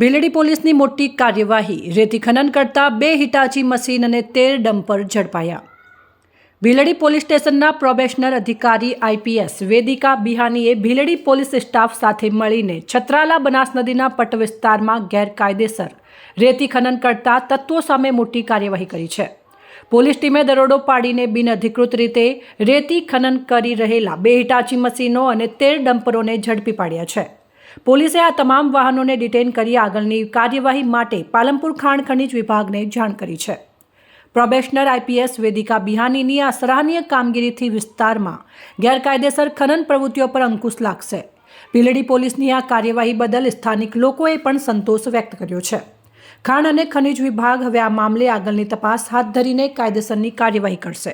ભીલડી પોલીસની મોટી કાર્યવાહી, રેતી ખનન કરતા બે હિટાચી મશીન અને તેર ડમ્પર ઝડપાયા. ભીલડી પોલીસ સ્ટેશનના પ્રોબેશનર અધિકારી આઈપીએસ વેદિકા બિહાનીએ ભીલડી પોલીસ સ્ટાફ સાથે મળીને છત્રાલા બનાસ નદીના પટ વિસ્તારમાં ગેરકાયદેસર રેતી ખનન કરતા તત્વો સામે મોટી કાર્યવાહી કરી છે. પોલીસ ટીમે દરોડો પાડીને બિનઅધિકૃત રીતે રેતી ખનન કરી રહેલા બે હિટાચી મશીનો અને તેર ડમ્પરોને ઝડપી પાડ્યા છે. પોલીસે આ તમામ વાહનોને ડિટેન કરી આગળની કાર્યવાહી માટે પાલનપુર ખાણ ખનીજ વિભાગને જાણ કરી છે. પ્રોબેશનર આઈપીએસ વેદિકા બિહાનીની આ સરાહનીય કામગીરીથી વિસ્તારમાં ગેરકાયદેસર ખનન પ્રવૃત્તિઓ પર અંકુશ લાગશે. ભીલડી પોલીસની આ કાર્યવાહી બદલ સ્થાનિક લોકોએ પણ સંતોષ વ્યક્ત કર્યો છે. ખાણ અને ખનિજ વિભાગ હવે આ મામલે આગળની તપાસ હાથ ધરીને કાયદેસરની કાર્યવાહી કરશે.